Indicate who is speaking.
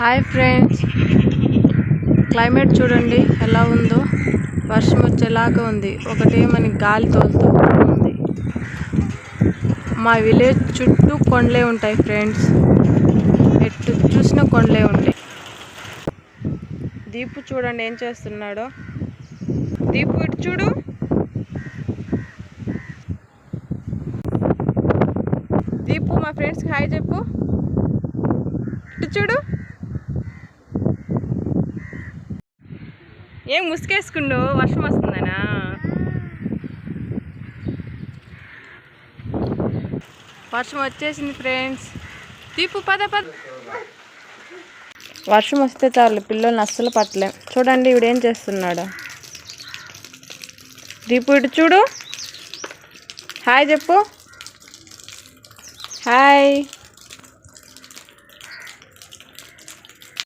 Speaker 1: Hi friends. Climate చూడండి ఎలా ఉందో. వర్షం వచ్చేలాగా ఉంది. ఒకటే మనకి గాలి తోలుతూ ఉంది. మా విలేజ్ చుట్టూ కొండలే ఉంటాయి ఫ్రెండ్స్. ఎటు చూసినా కొండలే ఉంటాయి. దీపు చూడండి ఏం చేస్తున్నాడో. దీపు ఇటు చూడు. దీపు మా ఫ్రెండ్స్కి హాయ్ చెప్పు. ఇటు చూడు. ఏం ముసుకేసుకుండు? వర్షం వస్తుందనా? వర్షం వచ్చేసింది ఫ్రెండ్స్. తీపు పద పద. వర్షం వస్తే చాలు పిల్లల్ని అస్సలు పట్టలేం. చూడండి ఇవిడేం చేస్తున్నాడు. దీపు ఇటు చూడు. హాయ్ చెప్పు. హాయ్.